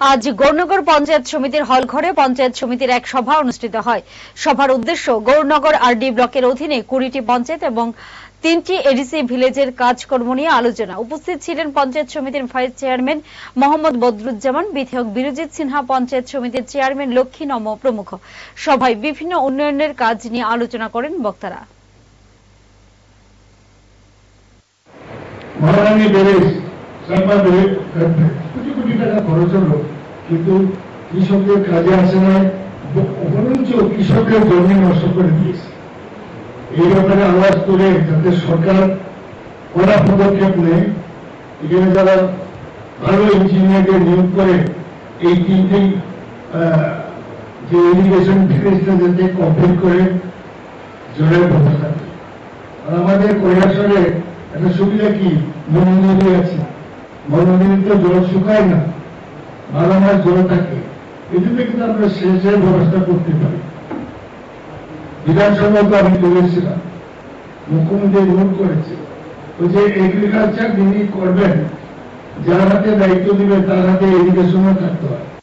আজ গৌরনগর পঞ্চায়েত সমিতির হল ঘরে পঞ্চায়েত সমিতির এক সভা অনুষ্ঠিত হয়। সভার উদ্দেশ্য গৌরনগর আরডি ব্লকের অধীনে কুড়িটি পঞ্চায়েত এবং তিনটি এডিসি ভিলেজের কাজকর্ম নিয়ে আলোচনা। উপস্থিত ছিলেন পঞ্চায়েত সমিতির ভাইস চেয়ারম্যান মোহাম্মদ বদরুজ্জামান, বিধায়ক বিরজিৎ সিনহা, পঞ্চায়েত সমিতির চেয়ারম্যান লক্ষ্মী নম প্রমুখ। সভায় বিভিন্ন উন্নয়নের কাজ নিয়ে আলোচনা করেন বক্তারা। ব্যারেজ কোটি কোটি টাকা খরচ হলো। কিন্তু কৃষকদের কাজে আসে না বরঞ্চ কৃষকদের জমি নষ্ট করে দিয়েছে। এই ব্যাপারে আওয়াজ করে যাতে সরকার কড়া পদক্ষেপ নেয়। এখানে যারা ভালো ইঞ্জিনিয়ারদের নিয়োগ করে, এই তিনটি যে ইরিগেশন ফিরেজটা যাতে কমপ্লিট করে, জলের ব্যবস্থা। আর আমাদের কৈলাসরে একটা সুবিধা কি? মনোনদী আছে। মনোনদীর তো জল শুকায় না। বারো মাস জল থাকে। এদিকে কিন্তু আমরা সেচের ব্যবস্থা করতে পারি। বিধানসভাতে আমি বলেছিলাম মুখ্যমন্ত্রী রোড করেছে। ওই যে এগ্রিকালচার যিনি করবেন, যার হাতে দায়িত্ব দিবে তার হাতে এডুকেশনও থাকতে হয়